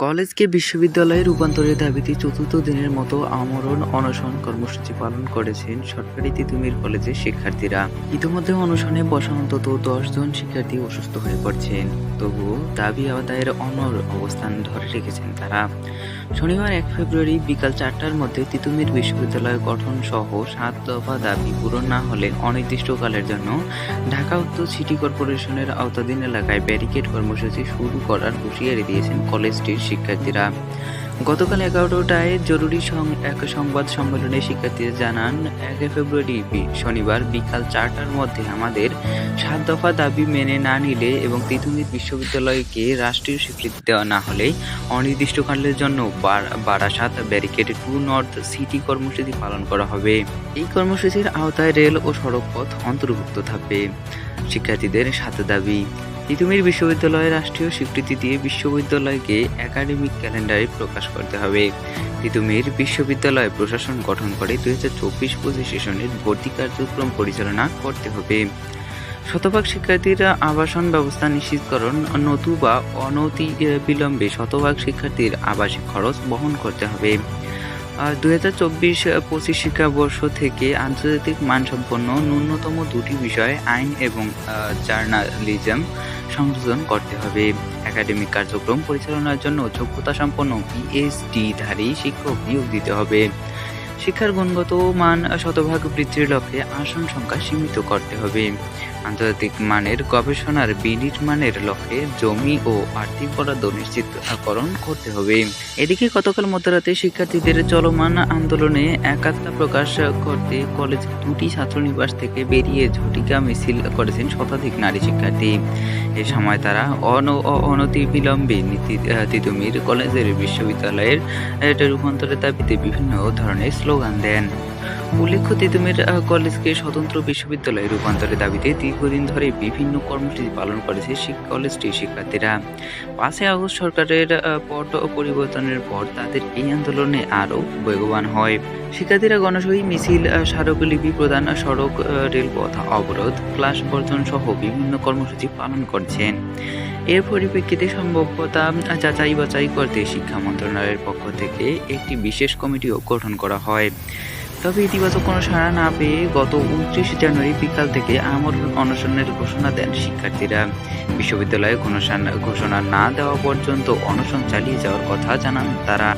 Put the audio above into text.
কলেজকে বিশ্ববিদ্যালয়ে রূপান্তরের দাবিতে চতুর্থ দিনের মতো আমরণ অনশন কর্মসূচি পালন করেছেন সরকারি তিতুমির কলেজের শিক্ষার্থীরা। ইতিমধ্যে অনশনে বসা অন্তত দশ জন শিক্ষার্থী অসুস্থ হয়ে পড়ছেন। তবুও দাবি আদায়ের অনর অবস্থান ধরে রেখেছেন তারা। শনিবার এক ফেব্রুয়ারি বিকাল চারটার মধ্যে তিতুমির বিশ্ববিদ্যালয় গঠন সহ সাত দফা দাবি পূরণ না হলে অনির্দিষ্টকালের জন্য ঢাকা উত্তর সিটি কর্পোরেশনের আওতাধীন এলাকায় ব্যারিকেড কর্মসূচি শুরু করার হুঁশিয়ারি দিয়েছেন কলেজটির শিক্ষার্থীরা। গতকাল এগারোটায় জরুরি এক সংবাদ সম্মেলনে শিক্ষার্থীরা জানান, এক ফেব্রুয়ারি শনিবার বিকাল চারটার মধ্যে আমাদের সাত দফা দাবি মেনে না নিলে এবং তিতুমির বিশ্ববিদ্যালয়কে রাষ্ট্রীয় স্বীকৃতি দেওয়া না হলে অনির্দিষ্টকালের জন্য বার- Barasat barricade to north city কর্মসূচি পালন করা হবে। এই কর্মসূচির আওতায় রেল ও সড়ক পথ অন্তর্ভুক্ত থাকবে। শিক্ষার্থীদের সাথে দাবি। তিতুমির বিশ্ববিদ্যালয়ে রাষ্ট্রীয় স্বীকৃতি দিয়ে বিশ্ববিদ্যালয়কে একাডেমিক ক্যালেন্ডারে প্রকাশ করতে হবে। তিতুমির বিশ্ববিদ্যালয় প্রশাসন গঠন করে দুই হাজার চব্বিশ পঁচিশ সেশনের ভর্তি কার্যক্রম পরিচালনা করতে হবে। শতভাগ শিক্ষার্থীরা আবাসন ব্যবস্থা নিশ্চিতকরণ, নতুবা অনতি বিলম্বে শতভাগ শিক্ষার্থীর আবাসিক খরচ বহন করতে হবে। দুই হাজার চব্বিশ পঁচিশ শিক্ষাবর্ষ থেকে আন্তর্জাতিক মানসম্পন্ন ন্যূনতম দুটি বিষয়, আইন এবং জার্নালিজম সংযোজন করতে হবে। একাডেমিক কার্যক্রম পরিচালনার জন্য যোগ্যতা সম্পন্ন পিএইচডিধারী শিক্ষক নিয়োগ দিতে হবে। শিক্ষার গুণগত মান শতভাগ বৃদ্ধির লক্ষ্যে আসন সংখ্যা সীমিত করতে হবে। আন্তর্জাতিক মানের গবেষণার বিনিট মানের লক্ষ্যে জমি ও আর্থিক বরাদ্দ নিশ্চিতকরণ করতে হবে। এদিকে গতকাল মধ্যরাতে শিক্ষার্থীদের চলমান আন্দোলনে একাত্মতা প্রকাশ করতে কলেজ দুটি ছাত্রনিবাস থেকে বেরিয়ে ঝটিকা মিছিল করেছেন শতাধিক নারী শিক্ষার্থী। এ সময় তারা অন অ- অনতি বিলম্বে নীতি আহ, তিতুমির কলেজের বিশ্ববিদ্যালয়ের রূপান্তরের দাবিতে বিভিন্ন ধরনের স্লোগান দেন। উল্লেখ্য, তিতুমির কলেজকে স্বতন্ত্র বিশ্ববিদ্যালয়ে রূপান্তরের দাবিতে দীর্ঘদিন ধরে বিভিন্ন কর্মসূচি পালন করেছে কলেজটির শিক্ষার্থীরা। পাঁচই আগস্ট সরকারের পট পরিবর্তনের পর তাদের এই আন্দোলনে আরও বেগবান হয়। শিক্ষার্থীরা গণসহী মিছিল স্মারকলিপি প্রদান, সড়ক রেলপথ অবরোধ, ক্লাস বর্জন সহ বিভিন্ন কর্মসূচি পালন করছেন। এর পরিপ্রেক্ষিতে সম্ভাব্যতা যাচাই বাছাই করতে শিক্ষা মন্ত্রণালয়ের পক্ষ থেকে একটি বিশেষ কমিটিও গঠন করা হয়। তবে ইতিবাচক কোনো সাড়া না পেয়ে গত উনত্রিশ জানুয়ারি বিকাল থেকে আমল অনশনের ঘোষণা দেন শিক্ষার্থীরা। বিশ্ববিদ্যালয়ে কোনো ঘোষণা না দেওয়া পর্যন্ত অনশন চালিয়ে যাওয়ার কথা জানান তারা।